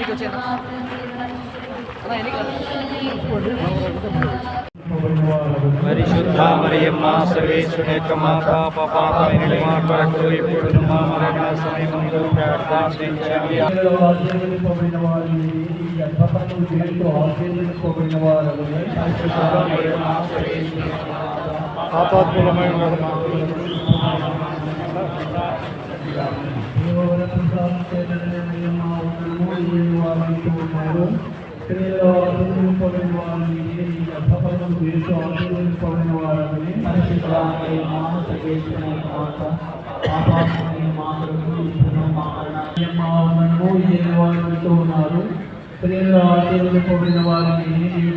ఎన్నికి వచ్చాను పరిశుద్ధ మరియమ్మ సర్వేశ్వరేక మాత పాపాత్మైన మాటకు ఇప్పుడు మా మరణ సమయమందు ప్రార్థించండి ఆశీర్వదింపబడిన వారు ఈ గర్భఫలము చేస్తూ ఆశీర్వదింపబడిన వారు ఆపాత్ములమైన స్త్రీలో ఆశీర్వదింపబడిన వారు ఈ చేస్తూ ఆశీర్వదింపబడిన వారు పరిశుద్ధ సర్వేశ్వర మాత పాపాత్మైన మాతలకు ఉన్నారు. స్త్రీలలో ఆశీర్వదింపబడిన వారిని ఈ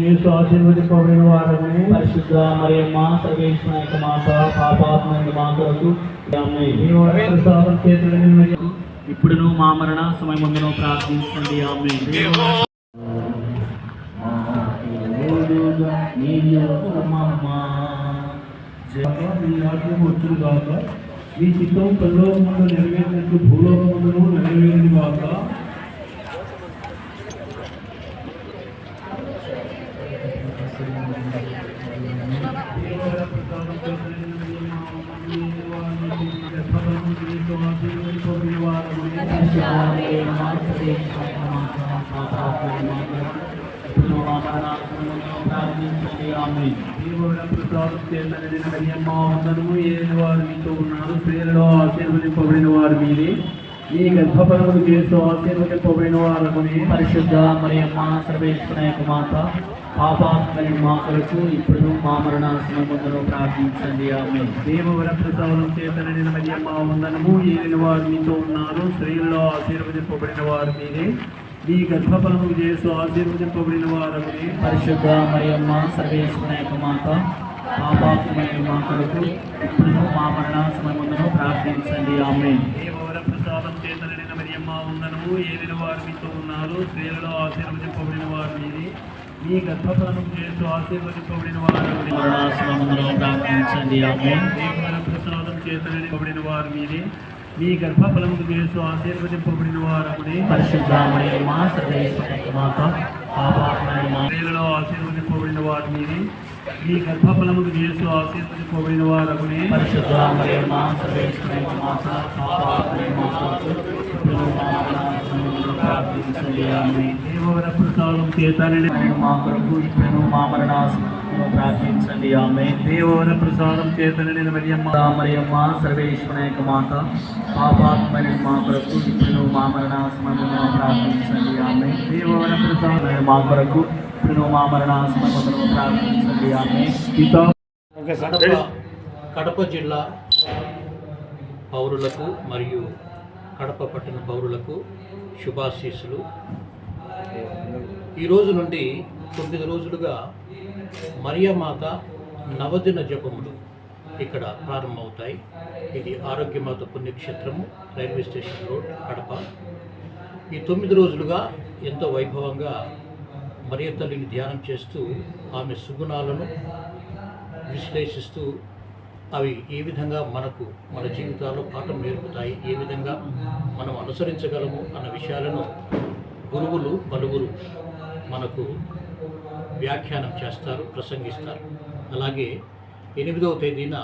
చేస్తూ ఆశీర్వదింపబడిన వారిని పరిశుద్ధ మరియమ్మ సర్వేశ్వర మాత పాపాత్మైన మాతలకు ప్రసాదం చేతులని ఇప్పుడును మా మరణ సమయమందును ప్రార్థించండి. ఆమె మీ మీ చిత్తం పరలోకమందు నెరవేరినట్టు భూలోకమందును నెరవేరింది కాక ప్రకారం వారు మీతో ఉన్నారు స్త్రీలలో ఆశీర్వదింపబడిన వారు మీరే. ఈ గర్భఫలములు చేస్తూ ఆశీర్వదింపబడిన వారని పరిశుద్ధ మరియమ్మ సర్వేశ్వర యొక్క మాత పాపాత్మైన మాతలకు ఇప్పుడు మా మరణ సమయమందును ప్రార్థించండి. ఆమె దేవవర ప్రసాదం చేతనని మరియమ్మ వందనము. ఏలిన వారు మీతో ఉన్నారు. స్త్రీలలో ఆశీర్వదింపబడిన వారు మీరే. ఈ గర్భఫలము చేస్తూ ఆశీర్వదింపబడిన వారని పరిశుద్ధ మరియమ్మ సర్వేశ్వర యొక్క మాత పాపాత్మైన మాతలకు ఇప్పుడు మా మరణ సమయమందును ప్రార్థించండి. ఆమె దేవవర ప్రసాదం చేతనని మరియమ్మ వందనము. ఏలిన వారు మీతో ఉన్నారు. స్త్రీలలో ఆశీర్వదింపబడిన వారు మీరే. ఈ గర్భఫలము చేస్తూ ఆశీర్వదింపబడిన వారని మరణ సమయమందును ప్రార్థించండి ప్రసాదం చేతనని వారు మీరే. మీ గర్భఫలము చేస్తూ ఆశీర్వదింపబడిన వారని పరిశుద్ధ మరియమ్మ సర్వేశ్వర యొక్క మాత స్త్రీలలో ఆశీర్వదింపబడిన వారు మీరే. మీ గర్భఫలముకు చేస్తూ ఆశీర్వదింపబడిన వారని పరిశుద్ధ మరియమ్మ సర్వేశ్వర యొక్క మాత పాపాత్మైన మాతలకు దేవవర ప్రసాదం చేతనని నేను మా కొరకు ఇప్పుడు మా మరణాసనంలో ప్రార్థించండి ఆమె దేవవర ప్రసాదం చేతనని మరియమ్మ మరియమ్మ సర్వేశ్వర మాత పాపాత్మని మా కొరకు ఇప్పుడు మా మరణాసనంలో ప్రార్థించండి ఆమె దేవవర ప్రసాదం మా కొరకు ఇప్పుడు మా మరణాసనంలో ప్రార్థించండి ఆమె కడప కడప జిల్లా పౌరులకు మరియు కడప పట్టణ పౌరులకు శుభాశీస్సులు. ఈ రోజు నుండి తొమ్మిది రోజులుగా మరియమాత నవదిన జపములు ఇక్కడ ప్రారంభమవుతాయి. ఇది ఆరోగ్యమాత పుణ్యక్షేత్రము రైల్వే స్టేషన్ రోడ్ కడప. ఈ తొమ్మిది రోజులుగా ఎంతో వైభవంగా మరియ తల్లిని ధ్యానం చేస్తూ ఆమె సుగుణాలను విశ్లేషిస్తూ అవి ఏ విధంగా మనకు మన జీవితాల్లో పాఠం నేర్పుతాయి ఏ విధంగా మనం అనుసరించగలము అన్న విషయాలను గురువులు పలువురు మనకు వ్యాఖ్యానం చేస్తారు ప్రసంగిస్తారు. అలాగే ఎనిమిదవ తేదీన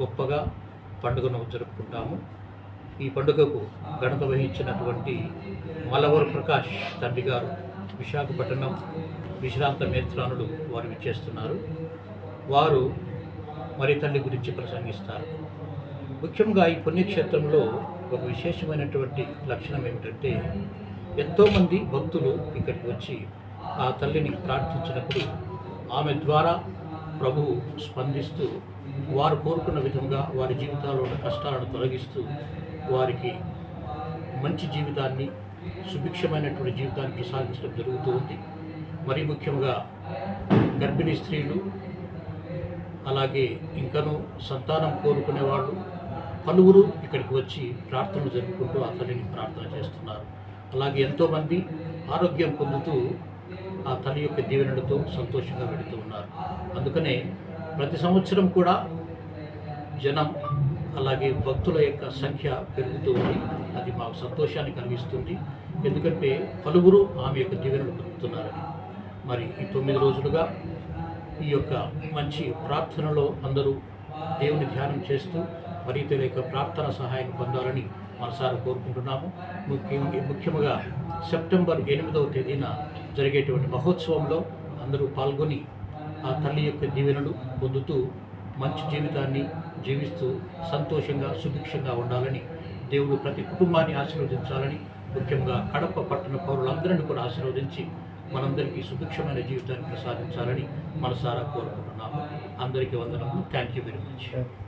గొప్పగా పండుగను జరుపుకుంటాము. ఈ పండుగకు ఘనత వహించినటువంటి మలవర్ ప్రకాష్ తండ్రి గారు విశాఖపట్నం విశ్రాంత మేత్రానుడు వారు విచ్చేస్తున్నారు. వారు మరి తల్లి గురించి ప్రసంగిస్తారు. ముఖ్యంగా ఈ పుణ్యక్షేత్రంలో ఒక విశేషమైనటువంటి లక్షణం ఏమిటంటే ఎంతోమంది భక్తులు ఇక్కడికి వచ్చి ఆ తల్లిని ప్రార్థించినప్పుడు ఆమె ద్వారా ప్రభువు స్పందిస్తూ వారు కోరుకున్న విధంగా వారి జీవితాల్లో ఉన్న కష్టాలను తొలగిస్తూ వారికి మంచి జీవితాన్ని సుభిక్షమైనటువంటి జీవితాన్ని ప్రసాదించడం జరుగుతూ ఉంది. మరి ముఖ్యంగా గర్భిణీ స్త్రీలు అలాగే ఇంకనూ సంతానం కోరుకునేవాళ్ళు. పలువురు ఇక్కడికి వచ్చి ప్రార్థనలు జరుపుకుంటూ ఆ తల్లిని ప్రార్థన చేస్తున్నారు. అలాగే ఎంతోమంది ఆరోగ్యం పొందుతూ ఆ తల్లి యొక్క దీవెనలతో సంతోషంగా వెళుతూ ఉన్నారు. అందుకనే ప్రతి సంవత్సరం కూడా జనం అలాగే భక్తుల యొక్క సంఖ్య పెరుగుతూ ఉంది. అది మాకు సంతోషాన్ని కలిగిస్తుంది. ఎందుకంటే పలువురు ఆమె యొక్క దీవెనలు పొందుతున్నారని. మరి ఈ తొమ్మిది రోజులుగా ఈ యొక్క మంచి ప్రార్థనలో అందరూ దేవుని ధ్యానం చేస్తూ మరి తెలియక ప్రార్థన సహాయం పొందాలని మనసారా కోరుకుంటున్నాము. ముఖ్యంగా ముఖ్యంగా సెప్టెంబర్ ఎనిమిదవ తేదీన జరిగేటువంటి మహోత్సవంలో అందరూ పాల్గొని ఆ తల్లి యొక్క దీవెనలు పొందుతూ మంచి జీవితాన్ని జీవిస్తూ సంతోషంగా సుభిక్షంగా ఉండాలని దేవుడు ప్రతి కుటుంబాన్ని ఆశీర్వదించాలని ముఖ్యంగా కడప పట్టణ పౌరులందరినీ కూడా ఆశీర్వదించి మనందరికీ సుభిక్షమైన జీవితాన్ని ప్రసాదించాలని మనసారా కోరుకుంటున్నాము. అందరికీ వందనము థ్యాంక్ యూ వెరీ మచ్